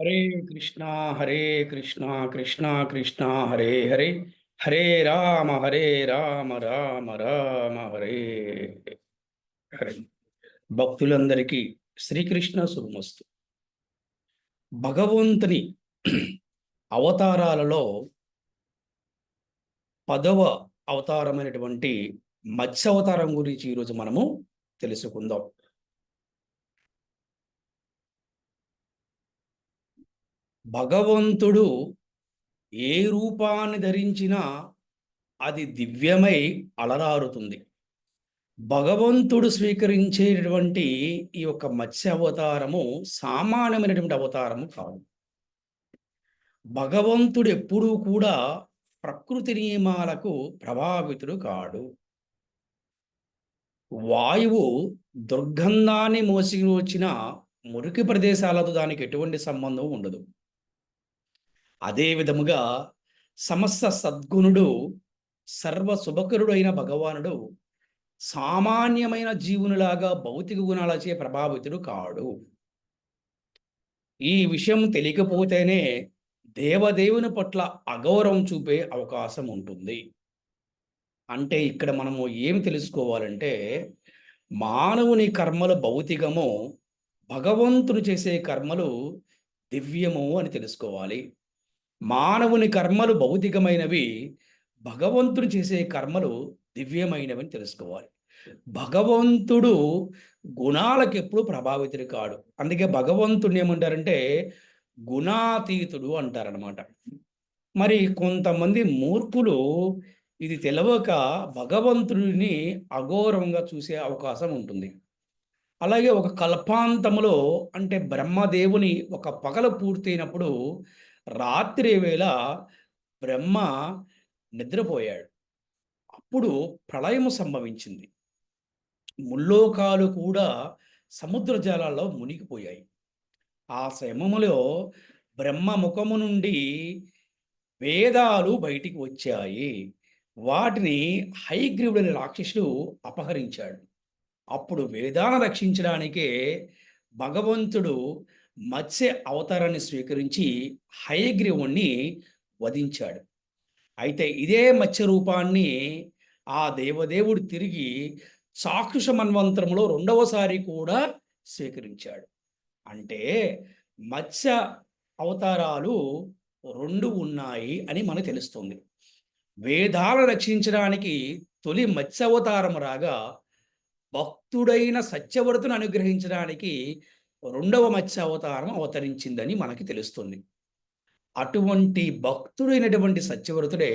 హరే కృష్ణ హరే కృష్ణ కృష్ణ కృష్ణ హరే హరే హరే రామ హరే రామ రామ రామ హరే హరే. భక్తులందరికీ శ్రీకృష్ణ శుభమస్తు. భగవంతుని అవతారాలలో పదవ అవతారమైనటువంటి మత్స్య అవతారం గురించి ఈరోజు మనము తెలుసుకుందాం. భగవంతుడు ఏ రూపాన్ని ధరించినా అది దివ్యమై అలరారుతుంది. భగవంతుడు స్వీకరించేటటువంటి ఈ యొక్క మత్స్య అవతారము సామాన్యమైనటువంటి అవతారము కాదు. భగవంతుడు ఎప్పుడూ కూడా ప్రకృతి నియమాలకు ప్రభావితుడు కాడు. వాయువు దుర్గంధాన్ని మోసి వచ్చిన మురికి ప్రదేశాలతో దానికి ఎటువంటి సంబంధం ఉండదు. అదే విధముగా సమస్త సద్గుణుడు సర్వ శుభకరుడైన భగవానుడు సామాన్యమైన జీవునిలాగా భౌతిక గుణాలచే ప్రభావితుడు కాడు. ఈ విషయం తెలియకపోతేనే దేవదేవుని పట్ల అగౌరవం చూపే అవకాశం ఉంటుంది. అంటే ఇక్కడ మనము ఏమి తెలుసుకోవాలంటే మానవుని కర్మలు భౌతికము భగవంతుడు చేసే కర్మలు దివ్యము అని తెలుసుకోవాలి. మానవుని కర్మలు భౌతికమైనవి భగవంతుడు చేసే కర్మలు దివ్యమైనవి అని తెలుసుకోవాలి. భగవంతుడు గుణాలకు ఎప్పుడు ప్రభావితుడు కాడు. అందుకే భగవంతుడిని ఏమంటారంటే గుణాతీతుడు అంటారనమాట మరి కొంతమంది మూర్ఖులు ఇది తెలవక భగవంతుడిని అఘోరంగా చూసే అవకాశం ఉంటుంది. అలాగే ఒక కల్పాంతములో అంటే బ్రహ్మదేవుని ఒక పగల పూర్తయినప్పుడు రాత్రి వేళ బ్రహ్మ నిద్రపోయాడు. అప్పుడు ప్రళయము సంభవించింది. ముల్లోకాలు కూడా సముద్ర జలాల్లో మునిగిపోయాయి. ఆ సమయంలో బ్రహ్మ ముఖము నుండి వేదాలు బయటికి వచ్చాయి. వాటిని హైగ్రీవుడని రాక్షసుడు అపహరించాడు. అప్పుడు వేదాన్ని రక్షించడానికే భగవంతుడు మత్స్య అవతారాన్ని స్వీకరించి హయగ్రీవుణ్ణి వధించాడు. అయితే ఇదే మత్స్య రూపాన్ని ఆ దేవదేవుడు తిరిగి చాక్షుష మన్వంతరంలో రెండవసారి కూడా స్వీకరించాడు. అంటే మత్స్య అవతారాలు రెండు ఉన్నాయి అని మనకు తెలుస్తుంది. వేదాలను రక్షించడానికి తొలి మత్స్య అవతారం రాగా భక్తుడైన సత్యవ్రతను అనుగ్రహించడానికి రెండవ మత్స్య అవతారం అవతరించిందని మనకి తెలుస్తుంది. అటువంటి భక్తుడైనటువంటి సత్యవ్రతుడే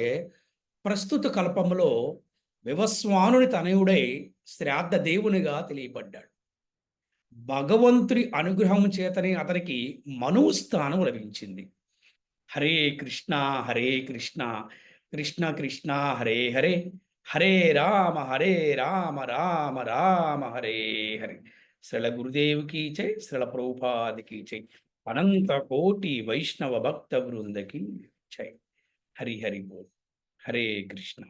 ప్రస్తుత కల్పంలో వివస్వానుని తనయుడై శ్రాద్ధ దేవునిగా తెలియబడ్డాడు భగవంతుడి అనుగ్రహం చేతనే అతనికి మనుస్థానం లభించింది. హరే కృష్ణ హరే కృష్ణ కృష్ణ కృష్ణ హరే హరే హరే రామ హరే రామ రామ రామ హరే హరే. శ్రీల గురుదేవుకి చై శ్రీల ప్రభుపాదికి చై అనంత కోటి వైష్ణవ భక్త బృందకి చై హరి హరి బోల్. హరే కృష్ణ.